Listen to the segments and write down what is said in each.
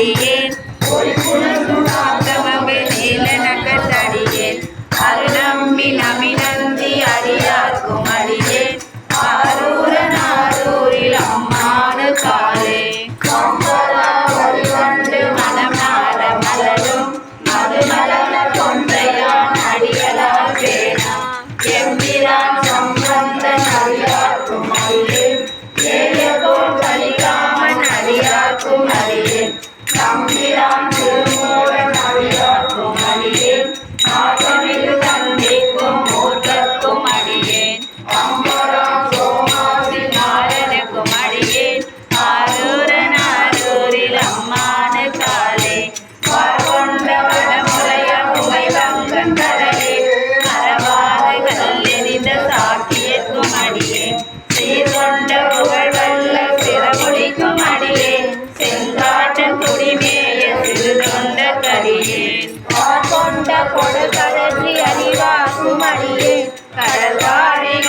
காசியே Ram Ram கொண்ட கொடல் கடற்றி அறிவாக்கும் அடியே கடல்வாடே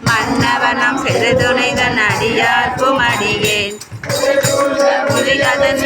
மன்னவனம் சிறு துணைதன் அடியார்க்கும் அடியேன் புரிகதன்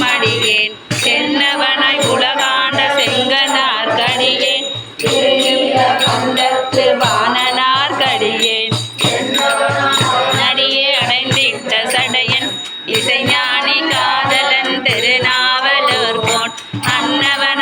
மடியேன். சென்னவனாய் உலகாண்ட செங்கனார் கடியேன் கண்டத்து வானனார் கடியேன் நடியே அடைந்திட்ட சடையன் இசைஞானி காதலன் திருநாவலூர் கோன் அன்னவன